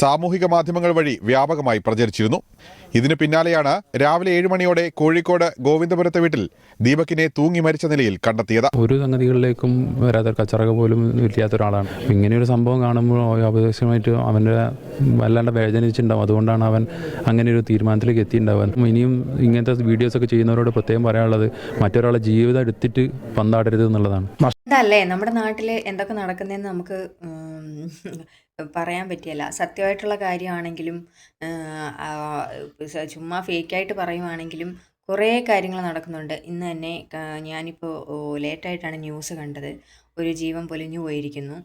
സാമൂഹിക മാധ്യമങ്ങൾ വഴി വ്യാപകമായി പ്രചരിച്ചിരുന്നു. ഇതിന് പിന്നാലെയാണ് രാവിലെ ഏഴ് മണിയോടെ കോഴിക്കോട് ഗോവിന്ദപുരത്തെ വീട്ടിൽ ദീപക്കിനെ തൂങ്ങി മരിച്ച നിലയിൽ കണ്ടെത്തിയത്. ഒരു സംഗതികളിലേക്കും വരാത്ത കച്ചറക പോലും ഇല്ലാത്ത ഒരാളാണ്. ഇങ്ങനെ ഒരു സംഭവം കാണുമ്പോൾ അപദേശമായിട്ട് അവന്റെ വല്ലാണ്ട് വേദനിച്ചിട്ടുണ്ടാവും. അതുകൊണ്ടാണ് അവൻ അങ്ങനെ ഒരു തീരുമാനത്തിലേക്ക് എത്തിയിട്ടുണ്ടാവുക. ഇനിയും ഇങ്ങനത്തെ വീഡിയോസൊക്കെ ചെയ്യുന്നവരോട് പ്രത്യേകം പറയാനുള്ളത് മറ്റൊരാളെ ജീവിതം എടുത്തിട്ട് പന്താടരുത് എന്നുള്ളതാണ്. അതല്ലേ നമ്മുടെ നാട്ടിൽ എന്തൊക്കെ നടക്കുന്നതെന്ന് നമുക്ക് പറയാൻ പറ്റിയല്ല. സത്യമായിട്ടുള്ള കാര്യമാണെങ്കിലും ചുമ്മാ ഫേക്കായിട്ട് പറയുവാണെങ്കിലും കുറേ കാര്യങ്ങൾ നടക്കുന്നുണ്ട്. ഇന്ന് തന്നെ ഞാനിപ്പോൾ ലേറ്റായിട്ടാണ് ന്യൂസ് കണ്ടത്. ഒരു ജീവൻ പൊലിഞ്ഞു പോയിരിക്കുന്നു.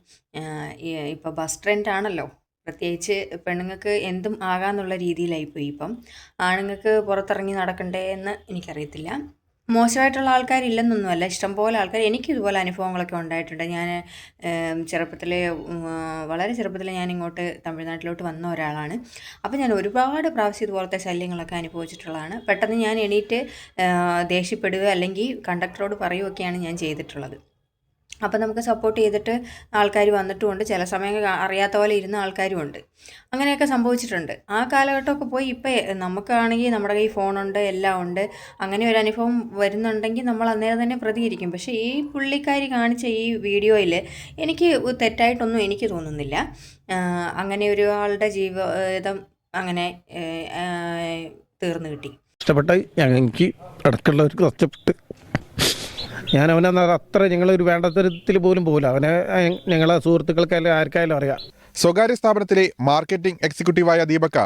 ഇപ്പോൾ ബസ് ട്രെൻഡ് ആണല്ലോ. പ്രത്യേകിച്ച് പെണ്ണുങ്ങൾക്ക് എന്തും ആകാമെന്നുള്ള രീതിയിലായിപ്പോയി ഇപ്പം. ആണുങ്ങൾക്ക് പുറത്തിറങ്ങി നടക്കണ്ടേ എന്ന് എനിക്കറിയത്തില്ല. മോശമായിട്ടുള്ള ആൾക്കാരില്ലെന്നൊന്നുമല്ല. ഇഷ്ടംപോലെ ആൾക്കാർ എനിക്ക് ഇതുപോലെ അനുഭവങ്ങളൊക്കെ ഉണ്ടായിട്ടുണ്ട്. ഞാൻ ചെറുപ്പത്തിൽ വളരെ ചെറുപ്പത്തിൽ ഞാൻ ഇങ്ങോട്ട് തമിഴ്നാട്ടിലോട്ട് വന്ന ഒരാളാണ്. അപ്പോൾ ഞാൻ ഒരുപാട് പ്രാവശ്യം ഇതുപോലത്തെ ശല്യങ്ങളൊക്കെ അനുഭവിച്ചിട്ടുള്ളതാണ്. പെട്ടെന്ന് ഞാൻ എണീറ്റ് ദേഷ്യപ്പെടുക അല്ലെങ്കിൽ കണ്ടക്ടറോട് പറയുകയൊക്കെയാണ് ഞാൻ ചെയ്തിട്ടുള്ളത്. അപ്പോൾ നമുക്ക് സപ്പോർട്ട് ചെയ്തിട്ട് ആൾക്കാർ വന്നിട്ടുമുണ്ട്. ചില സമയം അറിയാത്ത പോലെ ഇരുന്ന ആൾക്കാരും ഉണ്ട് അങ്ങനെയൊക്കെ സംഭവിച്ചിട്ടുണ്ട്. ആ കാലഘട്ടമൊക്കെ പോയി ഇപ്പം നമുക്കാണെങ്കിൽ നമ്മുടെ കയ്യിൽ ഫോണുണ്ട് എല്ലാം ഉണ്ട്. അങ്ങനെ ഒരു അനുഭവം വരുന്നുണ്ടെങ്കിൽ നമ്മൾ അന്നേരം തന്നെ പ്രതികരിക്കും. പക്ഷേ ഈ പുള്ളിക്കാരി കാണിച്ച ഈ വീഡിയോയിൽ എനിക്ക് തെറ്റായിട്ടൊന്നും എനിക്ക് തോന്നുന്നില്ല. അങ്ങനെ ഒരാളുടെ ജീവിതം അങ്ങനെ തീർന്നു കിട്ടി. ഇഷ്ടപ്പെട്ട എനിക്ക് ഇടയ്ക്കുള്ളവർക്ക് കഷ്ടപ്പെട്ട് ഞാൻ അവനെ അത്ര ഞങ്ങളൊരു വേണ്ടത്തരത്തിൽ പോലും പോകില്ല അവനെ ഞങ്ങളെ സുഹൃത്തുക്കൾക്കല്ല ആർക്കായാലും അറിയാം. സ്വകാര്യ സ്ഥാപനത്തിലെ മാർക്കറ്റിംഗ് എക്സിക്യൂട്ടീവായ ദീപക്ക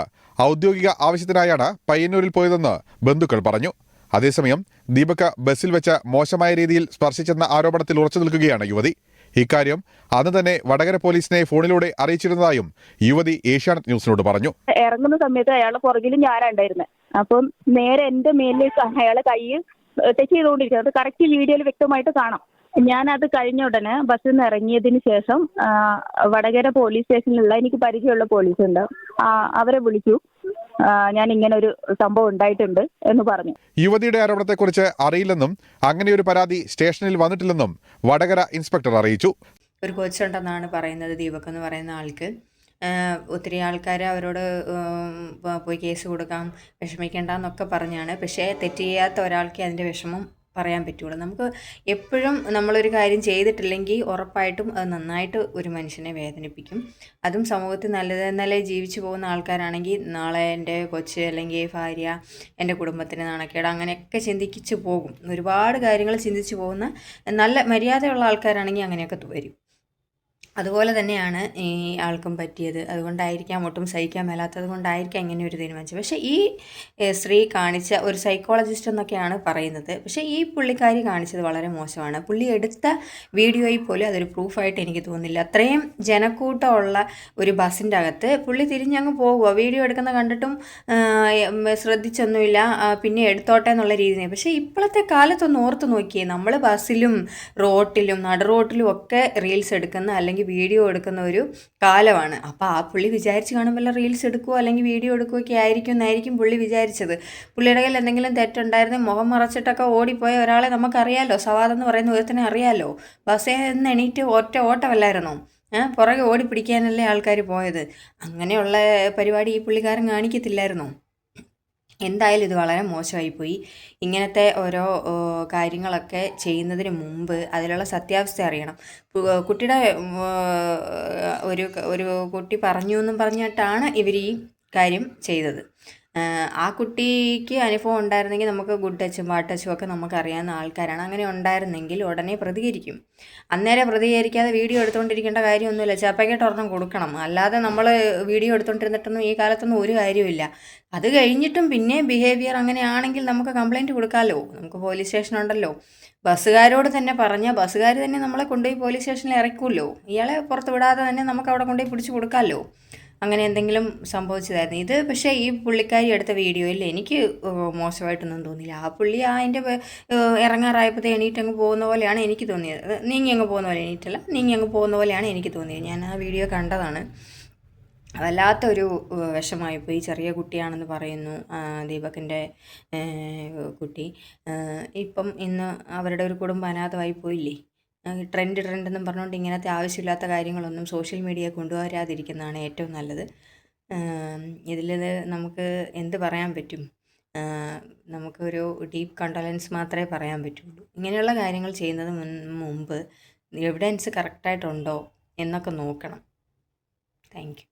ഔദ്യോഗിക ആവശ്യത്തിനായാണ് പയ്യന്നൂരിൽ പോയതെന്ന് ബന്ധുക്കൾ പറഞ്ഞു. അതേസമയം ദീപക്ക ബസ്സിൽ വെച്ച മോശമായ രീതിയിൽ സ്പർശിച്ചെന്ന ആരോപണത്തിൽ ഉറച്ചു നിൽക്കുകയാണ് യുവതി. ഇക്കാര്യം അന്ന് തന്നെ വടകര പോലീസിനെ ഫോണിലൂടെ അറിയിച്ചിരുന്നതായും യുവതി ഏഷ്യാനെറ്റ് ന്യൂസിനോട് പറഞ്ഞു. ഇറങ്ങുന്ന സമയത്ത് അയാളെ പുറകിൽ ഞാനാ ഉണ്ടായിരുന്നത് അപ്പം നേരെ എന്റെ മേലിലേക്ക് അയാളെ കൈ ടച്ച് ചെയ്തുകൊണ്ടിരിക്കുന്നത് അത് കറക്റ്റ് വീഡിയോയിൽ വ്യക്തമായിട്ട് കാണാം. ഞാൻ അത് കഴിഞ്ഞ ഉടനെ ബസ്സിൽ നിന്ന് ഇറങ്ങിയതിന് ശേഷം വടകര പോലീസ് സ്റ്റേഷനിലുള്ള എനിക്ക് പരിചയമുള്ള പോലീസ് ഉണ്ട്. അവരെ വിളിച്ചു. ഞാൻ ഇങ്ങനെ ഒരു സംഭവം ഉണ്ടായിട്ടുണ്ട് എന്ന് പറഞ്ഞു. യുവതിയുടെ ആരോപണത്തെക്കുറിച്ച് അറിയില്ലെന്നും അങ്ങനെ ഒരു പരാതി സ്റ്റേഷനിൽ വന്നിട്ടില്ലെന്നും വടകര ഇൻസ്പെക്ടർ അറിയിച്ചു. ഒരു കൊച്ചുണ്ടെന്നാണ് പറയുന്നത് ദീപക് എന്ന് പറയുന്ന ആൾക്ക്. ഒത്തിരി ആൾക്കാർ അവരോട് പോയി കേസ് കൊടുക്കാം വിഷമിക്കേണ്ട എന്നൊക്കെ പറഞ്ഞാണ്. പക്ഷേ തെറ്റ് ചെയ്യാത്ത ഒരാൾക്ക് അതിന്റെ വിഷമം പറയാൻ പറ്റുള്ളൂ. നമുക്ക് എപ്പോഴും നമ്മളൊരു കാര്യം ചെയ്തിട്ടില്ലെങ്കിൽ ഉറപ്പായിട്ടും അത് നന്നായിട്ട് ഒരു മനുഷ്യനെ വേദനിപ്പിക്കും. അതും സമൂഹത്തിൽ നല്ലത് നല്ല ജീവിച്ചു പോകുന്ന ആൾക്കാരാണെങ്കിൽ നാളെ എന്റെ കൊച്ച് അല്ലെങ്കിൽ ഭാര്യ എന്റെ കുടുംബത്തിന് നാണക്കേട് അങ്ങനെയൊക്കെ ചിന്തിച്ച് പോകും. ഒരുപാട് കാര്യങ്ങൾ ചിന്തിച്ചു പോകുന്ന നല്ല മര്യാദയുള്ള ആൾക്കാരാണെങ്കിൽ അങ്ങനെയൊക്കെ വരും. അതുപോലെ തന്നെയാണ് ഈ ആൾക്കും പറ്റിയത്. അതുകൊണ്ടായിരിക്കാം ഒട്ടും സഹിക്കാൻ മേലാത്തത്. കൊണ്ടായിരിക്കാം ഇങ്ങനെ ഒരു തീരുമാനിച്ചത്. പക്ഷേ ഈ സ്ത്രീ കാണിച്ച ഒരു സൈക്കോളജിസ്റ്റ് എന്നൊക്കെയാണ് പറയുന്നത്. പക്ഷേ ഈ പുള്ളിക്കാരി കാണിച്ചത് വളരെ മോശമാണ്. പുള്ളി എടുത്ത വീഡിയോയിൽ പോലും അതൊരു പ്രൂഫായിട്ട് എനിക്ക് തോന്നുന്നില്ല. അത്രയും ജനക്കൂട്ടമുള്ള ഒരു ബസ്സിന്റെ അകത്ത് പുള്ളി തിരിഞ്ഞങ്ങ് പോകുക വീഡിയോ എടുക്കുന്ന കണ്ടിട്ടും ശ്രദ്ധിച്ചൊന്നുമില്ല. പിന്നെ എടുത്തോട്ടെ എന്നുള്ള രീതിയിൽ പക്ഷേ ഇപ്പോഴത്തെ കാലത്തൊന്ന് ഓർത്ത് നോക്കിയേ. നമ്മൾ ബസ്സിലും റോട്ടിലും നട റോട്ടിലും ഒക്കെ റീൽസ് എടുക്കുന്ന അല്ലെങ്കിൽ വീഡിയോ എടുക്കുന്ന ഒരു കാലമാണ്. അപ്പോൾ ആ പുള്ളി വിചാരിച്ച് കാണുമ്പോൾ റീൽസ് എടുക്കുമോ അല്ലെങ്കിൽ വീഡിയോ എടുക്കുകയൊക്കെ ആയിരിക്കും എന്നായിരിക്കും പുള്ളി വിചാരിച്ചത്. പുള്ളിയുടെ കയ്യിൽ എന്തെങ്കിലും തെറ്റുണ്ടായിരുന്നെങ്കിൽ മുഖം മറച്ചിട്ടൊക്കെ ഓടിപ്പോയ ഒരാളെ നമുക്കറിയാലോ. സവാദ് എന്ന് പറയുന്ന ഒരുത്തനെ അറിയാലോ. ബസ്സേ നിന്ന് എണീറ്റ് ഒറ്റ ഓട്ടമല്ലായിരുന്നോ? പുറകെ ഓടി പിടിക്കാനല്ലേ ആൾക്കാർ പോയത്? അങ്ങനെയുള്ള പരിപാടി ഈ പുള്ളിക്കാരൻ കാണിക്കത്തില്ലായിരുന്നോ? എന്തായാലും ഇത് വളരെ മോശമായിപ്പോയി. ഇങ്ങനത്തെ ഓരോ കാര്യങ്ങളൊക്കെ ചെയ്യുന്നതിന് മുമ്പ് അതിലുള്ള സത്യാവസ്ഥ അറിയണം. കുട്ടിയുടെ ഒരു ഒരു കുട്ടി പറഞ്ഞു എന്നും പറഞ്ഞിട്ടാണ് ഇവർ ഈ കാര്യം ചെയ്തത്. ആ, കുട്ടിക്ക് അനുഭവം ഉണ്ടായിരുന്നെങ്കിൽ നമുക്ക് ഗുഡ് ടച്ചും ബാഡ് ടച്ചും ഒക്കെ നമുക്ക് അറിയാവുന്ന ആൾക്കാരാണ്. അങ്ങനെ ഉണ്ടായിരുന്നെങ്കിൽ ഉടനെ പ്രതികരിക്കും. അന്നേരം പ്രതികരിക്കാതെ വീഡിയോ എടുത്തുകൊണ്ടിരിക്കേണ്ട കാര്യമൊന്നുമില്ല. ചപ്പയ്ക്കായിട്ട് ഒരെണ്ണം കൊടുക്കണം. അല്ലാതെ നമ്മൾ വീഡിയോ എടുത്തുകൊണ്ടിരുന്നിട്ടൊന്നും ഈ കാലത്തൊന്നും ഒരു കാര്യമില്ല അത് കഴിഞ്ഞിട്ടും പിന്നെ ബിഹേവിയർ അങ്ങനെയാണെങ്കിൽ നമുക്ക് കംപ്ലൈന്റ് കൊടുക്കാമല്ലോ. നമുക്ക് പോലീസ് സ്റ്റേഷൻ ഉണ്ടല്ലോ. ബസ്സുകാരോട് തന്നെ പറഞ്ഞാൽ ബസ്സുകാർ തന്നെ നമ്മളെ കൊണ്ടുപോയി പോലീസ് സ്റ്റേഷനിൽ ഇറക്കുമല്ലോ. ഇയാളെ പുറത്ത് വിടാതെ തന്നെ നമുക്ക് അവിടെ കൊണ്ടുപോയി പിടിച്ചു കൊടുക്കാമല്ലോ. അങ്ങനെ എന്തെങ്കിലും സംഭവിച്ചതായിരുന്നു. ഇത് പക്ഷേ ഈ പുള്ളിക്കാരി എടുത്ത വീഡിയോയിൽ എനിക്ക് മോശമായിട്ടൊന്നും തോന്നിയില്ല. ആ പുള്ളി ആ അതിന്റെ ഇറങ്ങാറായപ്പോൾ എണീറ്റ് അങ്ങ് പോകുന്ന പോലെയാണ് എനിക്ക് തോന്നിയത്. നീങ്ങി അങ്ങ് പോകുന്ന പോലെ എണീറ്റല്ല നീങ്ങി അങ്ങ് പോകുന്ന പോലെയാണ് എനിക്ക് തോന്നിയത്. ഞാൻ ആ വീഡിയോ കണ്ടതാണ്. വല്ലാത്തൊരു വിഷമായിപ്പോയി. ചെറിയ കുട്ടിയാണെന്ന് പറയുന്നു ദീപകിന്റെ കുട്ടി. ഇപ്പം ഇന്ന് അവരുടെ ഒരു കുടുംബം അനാഥമായി പോയില്ലേ? ട്രെൻഡ് ട്രെൻഡ് എന്നും പറഞ്ഞുകൊണ്ട് ഇങ്ങനത്തെ ആവശ്യമില്ലാത്ത കാര്യങ്ങളൊന്നും സോഷ്യൽ മീഡിയ കൊണ്ടുവരാതിരിക്കുന്നതാണ് ഏറ്റവും നല്ലത്. ഇതിൽ നമുക്ക് എന്ത് പറയാൻ പറ്റും? നമുക്കൊരു ഡീപ്പ് കണ്ടലൻസ് മാത്രമേ പറയാൻ പറ്റുള്ളൂ. ഇങ്ങനെയുള്ള കാര്യങ്ങൾ ചെയ്യുന്നത് മുൻ മുമ്പ് എവിഡൻസ് കറക്റ്റായിട്ടുണ്ടോ എന്നൊക്കെ നോക്കണം. Thank you